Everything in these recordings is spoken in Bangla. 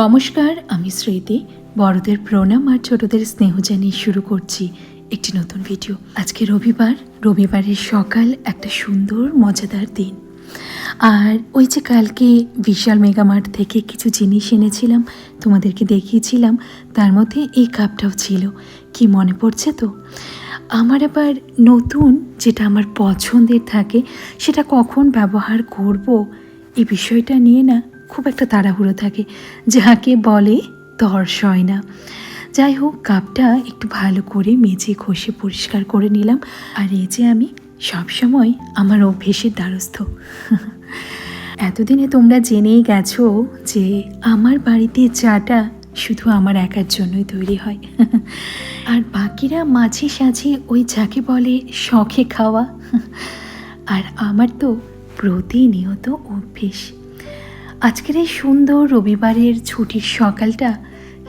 নমস্কার, আমি স্মৃতি। বড়দের প্রণাম আর ছোটদের স্নেহ জানিয়ে শুরু করছি একটি নতুন ভিডিও। আজকে রবিবার, রবিবারের সকাল একটা সুন্দর, মজাদার দিন। আর ওই যে কালকে বিশাল মেগামার্ট থেকে কিছু জিনিস এনেছিলাম, তোমাদেরকে দেখিয়েছিলাম, তার মধ্যে এই কাপটাও ছিল। কি মনে পড়ছে তো? আমার আবার নতুন যেটা আমার পছন্দের থাকে, সেটা কখন ব্যবহার করব, এই বিষয়টা নিয়ে না খুব একটা তাড়াহুড়ো থাকে। যাকে বলে তর্স হয় না। যাই হোক, কাপটা একটু ভালো করে মেজে ঘষে পরিষ্কার করে নিলাম। আর এই যে আমি সবসময় আমার অভ্যেসের দ্বারস্থ। এতদিনে তোমরা জেনেই গেছো যে আমার বাড়িতে চাটা শুধু আমার একার জন্যই তৈরি হয়। আর বাকিরা মাঝে সাঝে ওই যাকে বলে শখে খাওয়া। আর আমার তো প্রতিনিয়ত অভ্যেস। আজকের এই সুন্দর রবিবারের ছুটির সকালটা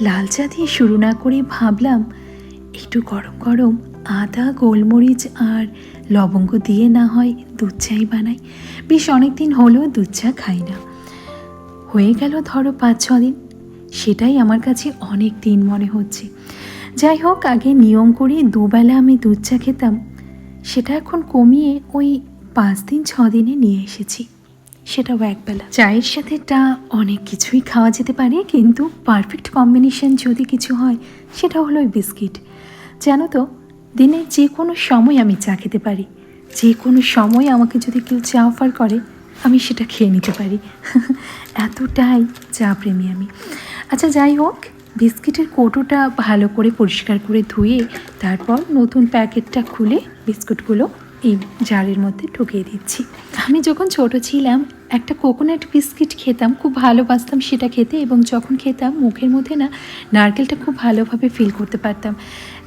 লাল চা দিয়ে শুরু না করে ভাবলাম, একটু গরম গরম আদা, গোলমরিচ আর লবঙ্গ দিয়ে না হয় দুধ চাই বানাই। বেশ অনেক দিন হলো দুধ চা খাই না। হয়ে গেল ধরো পাঁচ ছ দিন, সেটাই আমার কাছে অনেক দিন মনে হচ্ছে। যাই হোক, আগে নিয়ম করে দুবেলা আমি দুধ চা খেতাম, সেটা এখন কমিয়ে ওই পাঁচ দিন, ছ দিনে নিয়ে এসেছি। সেটাও একবেলা চায়ের সাথে টা অনেক কিছুই খাওয়া যেতে পারে, কিন্তু পারফেক্ট কম্বিনেশন যদি কিছু হয় সেটা হলো বিস্কিট। জানো তো দিনের যে কোনো সময় আমি চা খেতে পারি। যে কোনো সময় আমাকে যদি কেউ চা অফার করে, আমি সেটা খেয়ে নিতে পারি। এতটাই চা প্রেমী আমি। আচ্ছা যাই হোক, বিস্কিটের কৌটোটা ভালো করে পরিষ্কার করে ধুয়ে, তারপর নতুন প্যাকেটটা খুলে বিস্কুটগুলো এই জারের মধ্যে ঢুকিয়ে দিচ্ছি। আমি যখন ছোট ছিলাম, একটা কোকোনাট বিস্কিট খেতাম, খুব ভালোবাসতাম সেটা খেতে এবং যখন খেতাম, মুখের মধ্যে না নারকেলটা খুব ভালোভাবে ফিল করতে পারতাম।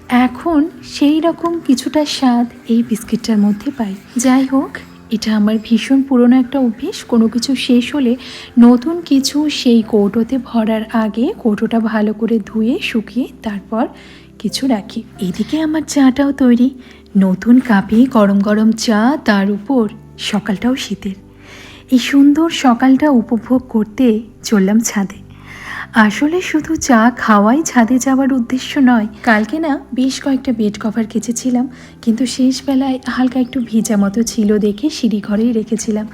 এখন সেই রকম কিছুটা স্বাদ এই বিস্কিটটার মধ্যে পাই। যাই হোক, এটা আমার ভীষণ পুরনো একটা অভ্যেস। কোনো কিছু শেষ হলে নতুন কিছু সেই কৌটোতে ভরার আগে কৌটোটা ভালো করে ধুয়ে, শুকিয়ে তারপর কিছু রাখি। এদিকে আমার চাটাও তৈরি। নতুন কাপে, গরম গরম চা, তার উপর সকালটাও শীতের। এই সুন্দর সকালটা উপভোগ করতে চললাম ছাদে। আসলে শুধু চা খাওয়াই ছাদে যাওয়ার উদ্দেশ্য নয়, কালকে না বেশ কয়েকটা বেড কভার কেচেছিলাম, কিন্তু শেষ বেলায় হালকা একটু ভিজা মতো ছিল দেখে সিঁড়ি ঘরেই রেখেছিলাম।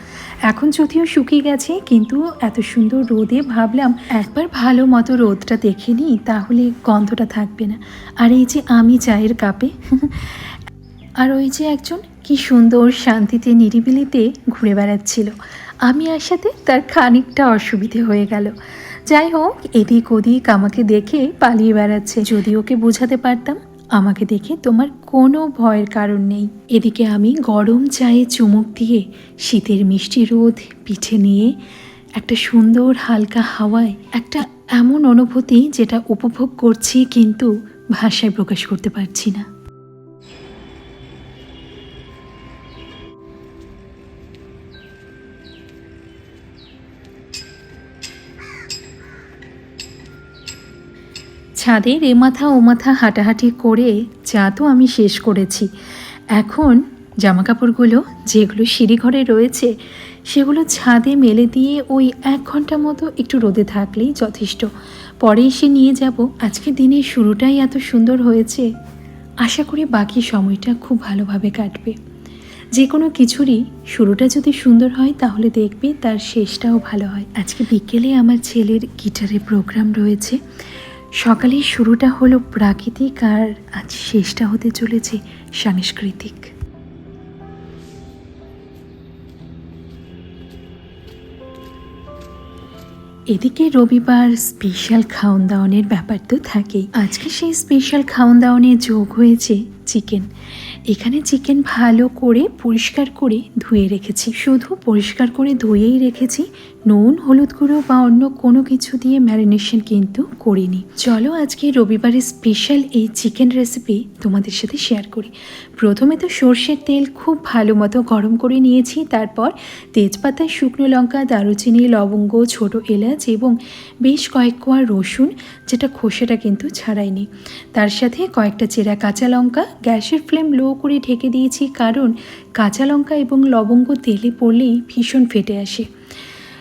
এখন যদিও শুকিয়ে গেছে, কিন্তু এত সুন্দর রোদে ভাবলাম একবার ভালো মতো রোদটা দেখে নিই, তাহলে গন্ধটা থাকবে না। আর এই যে আমি চায়ের কাপে আর ওই যে একজন কি সুন্দর শান্তিতে নিরিবিলিতে ঘুরে বেড়াচ্ছিল। আমি আসাতে তার খানিকটা অসুবিধে হয়ে গেল। যাই হোক, এদিক ওদিক আমাকে দেখে পালিয়ে বেড়াচ্ছে। যদি ওকে বোঝাতে পারতাম, আমাকে দেখে তোমার কোনো ভয়ের কারণ নেই। এদিকে আমি গরম চায়ে চুমুক দিয়ে শীতের মিষ্টি রোদ পিঠে নিয়ে একটা সুন্দর হালকা হাওয়ায় একটা এমন অনুভূতি যেটা উপভোগ করছি কিন্তু ভাষায় প্রকাশ করতে পারছি না। ছাদের এ মাথা ও মাথা হাঁটাহাঁটি করে চা তো আমি শেষ করেছি। এখন জামাকাপড়গুলো যেগুলো সিঁড়িঘরে রয়েছে, সেগুলো ছাদে মেলে দিয়ে ওই এক ঘণ্টা মতো একটু রোদে থাকলেই যথেষ্ট। পরে এসে নিয়ে যাব। আজকের দিনের শুরুটাই এত সুন্দর হয়েছে। আশা করি বাকি সময়টা খুব ভালোভাবে কাটবে। যে কোনো কিছুরই শুরুটা যদি সুন্দর হয়, তাহলে দেখবে তার শেষটাও ভালো হয়। আজকে বিকেলে আমার ছেলের গিটারের প্রোগ্রাম রয়েছে। সকালের শুরুটা হলো প্রাকৃতিক আর আজ শেষটা হতে চলেছে সাংস্কৃতিক। এদিকে রবিবার স্পেশাল খাওন দাওয়ানের ব্যাপার তো থাকেই। আজকে সেই স্পেশাল খাওন দাওয়ানে যোগ হয়েছে চিকেন এখানে চিকেন ভালো করে পরিষ্কার করে ধুয়ে রেখেছি। শুধু পরিষ্কার করে ধুয়েই রেখেছি। নুন, হলুদ গুঁড়ো বা অন্য কোনো কিছু দিয়ে ম্যারিনেশন কিন্তু করিনি। চলো আজকে রবিবারের স্পেশাল এই চিকেন রেসিপি তোমাদের সাথে শেয়ার করি। প্রথমে তো সর্ষের তেল খুব ভালো মতো গরম করে নিয়েছি। তারপর তেজপাতা, শুকনো লঙ্কা, দারুচিনি, লবঙ্গ, ছোট এলাচ এবং বেশ কয়েক কোয়া রসুন, যেটা খোসাটা কিন্তু ছাড়াইনি। তার সাথে কয়েকটা চেরা কাঁচা লঙ্কা গ্যাসের ফ্লেম লো করে ঢেকে দিয়েছি, কারণ কাঁচা লঙ্কা এবং লবঙ্গ তেলে পড়লেই ভীষণ ফেটে আসে।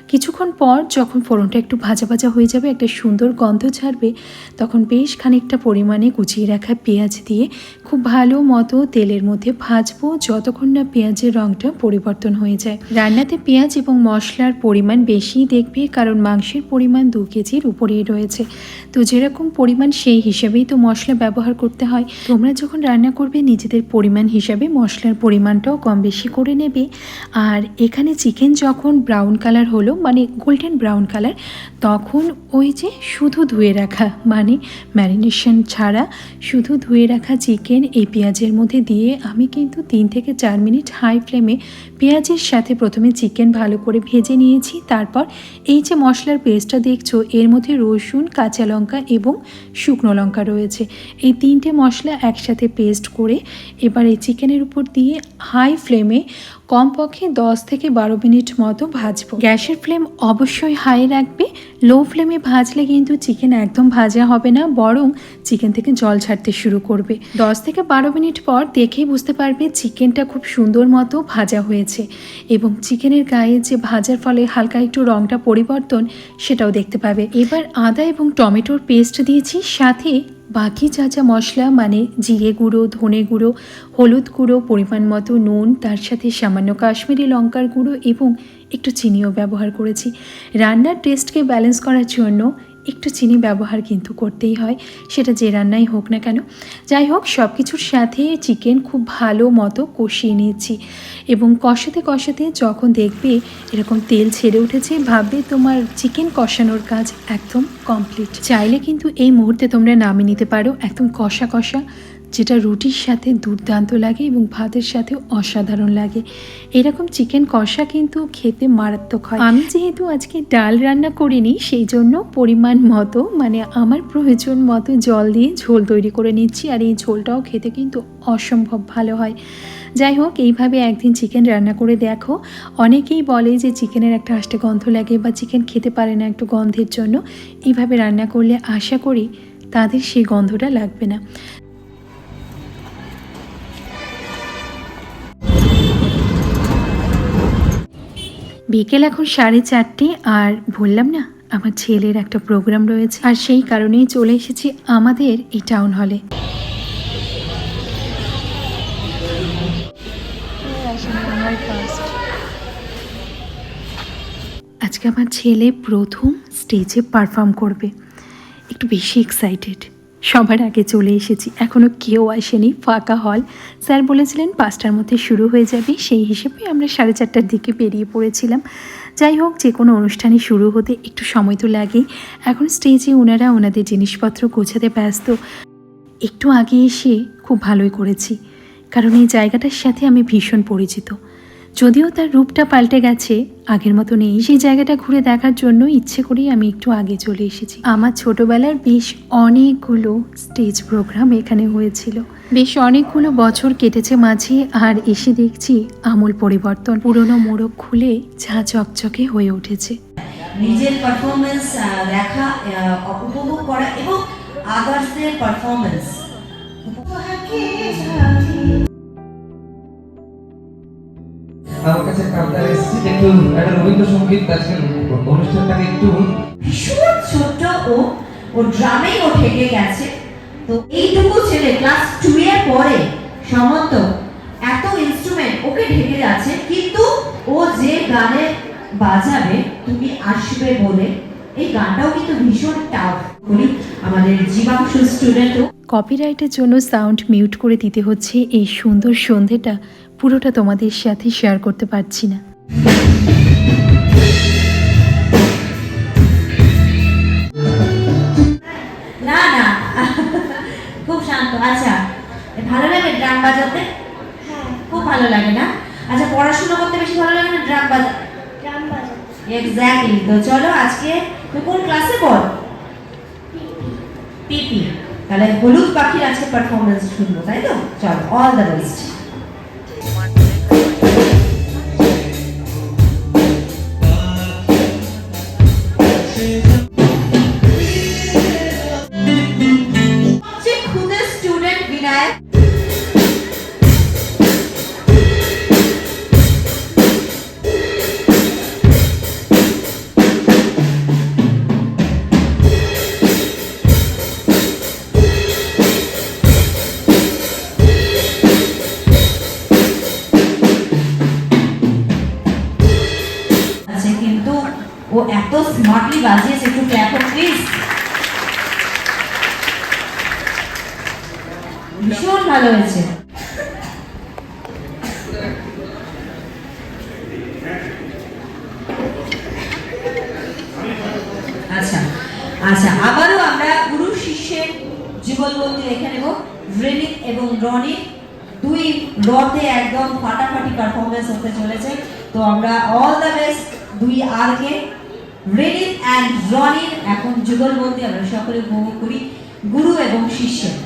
কিছুক্ষণ পর যখন ফোড়নটা একটু ভাজা ভাজা হয়ে যাবে, একটা সুন্দর গন্ধ ছাড়বে তখন বেশ খানিকটা পরিমাণে কুচিয়ে রাখা পেঁয়াজ দিয়ে খুব ভালো মতো তেলের মধ্যে ভাজবো যতক্ষণ না পেঁয়াজের রঙটা পরিবর্তন হয়ে যায়। রান্নাতে পেঁয়াজ এবং মশলার পরিমাণ বেশি দেখবে কারণ মাংসের পরিমাণ দু কেজির উপরেই রয়েছে। তো যেরকম পরিমাণ সেই হিসাবেই তো মশলা ব্যবহার করতে হয়। তোমরা যখন রান্না করবে, নিজেদের পরিমাণ হিসাবে মশলার পরিমাণটাও কম বেশি করে নেবে। আর এখানে চিকেন যখন ব্রাউন কালার হলো মানে গোল্ডেন ব্রাউন কালার তখন ওই যে শুধু ধুয়ে রাখা মানে ম্যারিনেশন ছাড়া শুধু ধুয়ে রাখা চিকেন এই পেঁয়াজের মধ্যে দিয়ে আমি কিন্তু তিন থেকে চার মিনিট হাই ফ্লেমে পেঁয়াজের সাথে প্রথমে চিকেন ভালো করে ভেজে নিয়েছি, তারপর এই যে মশলার পেস্টটা দেখছ, এর মধ্যে রসুন, কাঁচা লঙ্কা এবং শুকনো লঙ্কা রয়েছে। এই তিনটে মশলা একসাথে পেস্ট করে এবার এই চিকেনের উপর দিয়ে হাই ফ্লেমে কমপক্ষে দশ থেকে বারো মিনিট মতো ভাজবো। গ্যাসের ফ্লেম অবশ্যই হাই রাখবে। লো ফ্লেমে ভাজলে কিন্তু চিকেন একদম ভাজা হবে না, বরং চিকেন থেকে জল ছাড়তে শুরু করবে। দশ থেকে বারো মিনিট পর দেখেই বুঝতে পারবে চিকেনটা খুব সুন্দর মতো ভাজা হয়েছে এবং চিকেনের গায়ে যে ভাজার ফলে হালকা একটু রঙটা পরিবর্তন, সেটাও দেখতে পাবে। এবার আদা এবং টমেটোর পেস্ট দিয়েছি, সাথে বাকি যা যা মশলা মানে জিরে গুঁড়ো, ধনে গুঁড়ো, হলুদ গুঁড়ো, পরিমাণ মতো নুন, তার সাথে সামান্য কাশ্মীরি লঙ্কার গুঁড়ো এবং একটু চিনিও ব্যবহার করেছি। রান্নার টেস্টকে ব্যালেন্স করার জন্য একটু চিনি ব্যবহার কিন্তু করতেই হয়, সেটা যে রান্নাই হোক না কেন। যাই হোক সব কিছুর সাথে চিকেন খুব ভালো মতো কষিয়ে নিয়েছি এবং কষাতে কষাতে যখন দেখবে এরকম তেল ছেড়ে উঠেছে, ভাববে তোমার চিকেন কষানোর কাজ একদম কমপ্লিট চাইলে কিন্তু এই মুহূর্তে তোমরা নামিয়ে নিতে পারো, একদম কষা কষা। যেটা রুটির সাথে দুর্দান্ত লাগে এবং ভাতের সাথেও অসাধারণ লাগে। এরকম চিকেন কষা কিন্তু খেতে মারাত্মক হয়। আমি যেহেতু আজকে ডাল রান্না করিনি সেই জন্য পরিমাণ মতো মানে আমার প্রয়োজন মতো জল দিয়ে ঝোল তৈরি করে নিচ্ছি আর এই ঝোলটাও খেতে কিন্তু অসম্ভব ভালো হয়। যাই হোক, এইভাবে একদিন চিকেন রান্না করে দেখো। অনেকেই বলে যে চিকেনের একটা আষ্টে গন্ধ লাগে বা চিকেন খেতে পারে না একটু গন্ধের জন্য। এইভাবে রান্না করলে আশা করি তাদের সেই গন্ধটা লাগবে না। বিকেল এখন সাড়ে চারটে, আর বললাম না, আমার ছেলের একটা প্রোগ্রাম রয়েছে। আর সেই কারণেই চলে এসেছি আমাদের এই টাউন হলে আজকে আমার ছেলে প্রথম স্টেজে পারফর্ম করবে। একটু বেশি এক্সাইটেড সবার আগে চলে এসেছি। এখনও কেউ আসেনি, ফাঁকা হল। স্যার বলেছিলেন পাঁচটার মধ্যে শুরু হয়ে যাবে, সেই হিসেবে আমরা সাড়ে চারটার দিকে বেরিয়ে পড়েছিলাম। যাই হোক, যে কোনো অনুষ্ঠানে শুরু হতে একটু সময় তো লাগেই। এখন স্টেজে ওনারা ওনাদের জিনিসপত্র গোছাতে ব্যস্ত। একটু আগে এসে খুব ভালোই করেছি, কারণ এই জায়গাটার সাথে আমি ভীষণ পরিচিত। যদিও তার রূপটা পাল্টে গেছে, আগের মতো নেই সেই জায়গাটা ঘুরে দেখার জন্য ইচ্ছে করেই আমি একটু আগে চলে এসেছি। আমার ছোটবেলার বেশ অনেকগুলো স্টেজ প্রোগ্রাম এখানে হয়েছিল। বেশ অনেকগুলো বছর কেটেছে মাঝে, আর এসে দেখছি আমূল পরিবর্তন। পুরনো মোড়ক খুলে ঝা চকচকে হয়ে উঠেছে। নিজের পারফরমেন্স দেখা উপভোগ করা এবং আদার্সদের পারফরমেন্স আমার কাছে কান্তার এসেছি একটু একটা রবীন্দ্রসঙ্গীত আজকের অনুষ্ঠানটাকে একটু ভীষণ ছোট্ট ও ও ড্রামেই ও ঠেকে গেছে। তো এইটুকু ছেলে ক্লাস টু এর পরে সমন্ত এত ইনস্ট্রুমেন্ট ওকে ঢেকে যাচ্ছে কিন্তু ও যে গানে বাজাবে তুমি আসবে বলে এই গানটাও কিন্তু ভীষণ টাফ বলি আমাদের জীবাংশু স্টুডেন্টও কপিরাইটের জন্য সাউন্ড মিউট করে দিতে হচ্ছে এই সুন্দর সন্ধেটা। পুরোটা তোমাদের সাথে শেয়ার করতে পারছি না। না না। খুব শান্ত। আচ্ছা ভালো লাগে ড্রাম বাজাতে? খুব ভালো লাগে না? আচ্ছা পড়াশোনা করতে বেশি ভালো লাগে না ড্রাম বাজাতে ড্রাম বাজাতে। এক্স্যাক্টলি তো চলো আজকে তুমি কোন ক্লাসে পড়? পিপি তাহলে হলুদ পাখির আজকে পারফরমেন্স শুনব তাই তো? চলো অল দ্য বেস্ট Happy ও এত স্মার্টলি বাজিয়েছে, একটু ক্ল্যাপ প্লিজ ভীষণ ভালো হয়েছে। আচ্ছা আচ্ছা আবারও আমরা গুরু শিষ্যের যুগলবন্দি রেখে নেব। রেনিক এবং রনিক দুই রথে একদম ফাটাফাটি পারফরমেন্স হতে চলেছে। তো আমরা অল দ্য বেস্ট দুই আরকে রেনিক অ্যান্ড রনির এখন যুগল বলতে আমরা সকলে উপভোগ করি গুরু এবং শিষ্যের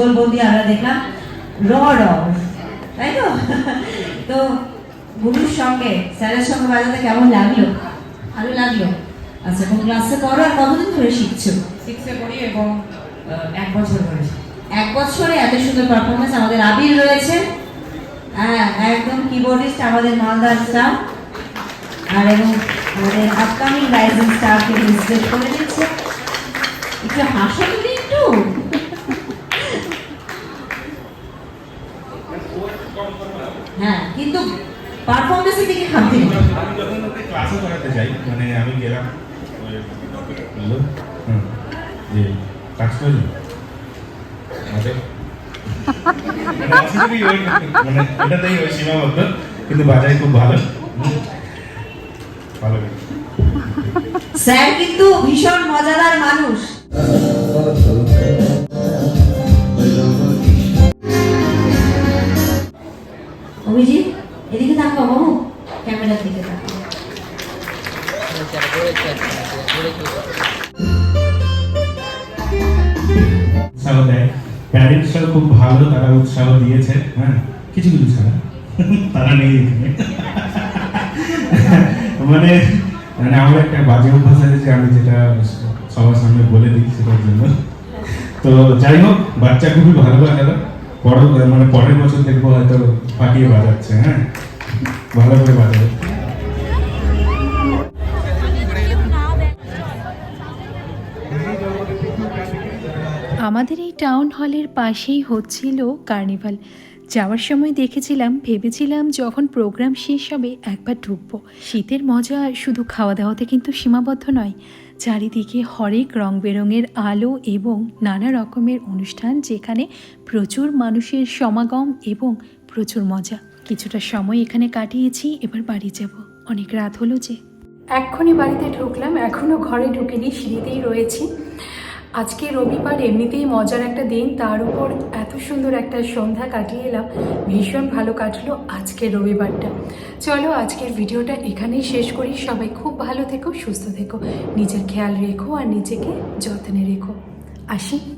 যুগলবন্দি আমরা দেখলাম র র তাই তো? তো গুরুর সঙ্গে স্যারের সঙ্গে বাজাতে কেমন লাগল? ভালো লাগল। আচ্ছা কোন ক্লাসে পড়ো আর কতদিন ধরে শিখছো? সিক্সে পড়ি এবং এক বছর ধরে এক বছরে এত সুন্দর পারফরমেন্স আমাদের আবির রয়েছে। হ্যাঁ একদম কিবোর্ডিস্ট আমাদের মালদার স্টাফ আর এবং আমাদের আপকামিং রাইজিং স্টারকে রিসপেক্ট করে দিচ্ছে। একটু হাসো তুমি একটু হ্যাঁ কিন্তু পারফরমেন্সের দিকে খামতি আমি যখন ওকে ক্লাসে করাতে যাই মানে আমি গেলাম বলল যে কাজ করে আমাদের মানে অসুবিধাই ওই এটাতেই ওই সীমাবদ্ধ কিন্তু বাজাই খুব ভালো। ভালো স্যার কিন্তু ভীষণ মজাদার মানুষ। অভিজিৎ? খুব ভালো, তারা উৎসাহ দিয়েছে হ্যাঁ? কিছু কিছু ছাড়া। তারা নেই মানে মানে আমার একটা বাজে অভ্যাস আছে যে আমি যেটা সবার সামনে বলে দিই সেটার জন্য। তো যাই হোক, বাচ্চা খুবই ভালো বাজালো পর মানে পরের বছর দেখব হয়তো ফাটিয়ে বাজাচ্ছে হ্যাঁ? ভালো করে বাজাবে টাউন হলের পাশেই হচ্ছিল কার্নিভাল। যাওয়ার সময় দেখেছিলাম, ভেবেছিলাম যখন প্রোগ্রাম শেষ হবে একবার ঢুকবো। শীতের মজা শুধু খাওয়া দাওয়াতে কিন্তু সীমাবদ্ধ নয়। চারিদিকে হরেক রং বেরঙের আলো এবং নানা রকমের অনুষ্ঠান যেখানে প্রচুর মানুষের সমাগম এবং প্রচুর মজা। কিছুটা সময় এখানে কাটিয়েছি, এবার বাড়ি যাব। অনেক রাত হলো যে। এক্ষুনি বাড়িতে ঢুকলাম এখনও ঘরে ঢুকিনি, সিঁড়িতেই রয়েছি। আজকে রবিবার এমনিতেই মজার একটা দিন, তার উপর এত সুন্দর একটা সন্ধ্যা কাটিয়ে এলাম, ভীষণ ভালো কাটলো আজকে রবিবারটা। চলো আজকের ভিডিওটা এখানেই শেষ করি, সবাই খুব ভালো থেকো, সুস্থ থেকো, নিজের খেয়াল রেখো আর নিজেকে যত্নে রেখো। আসি।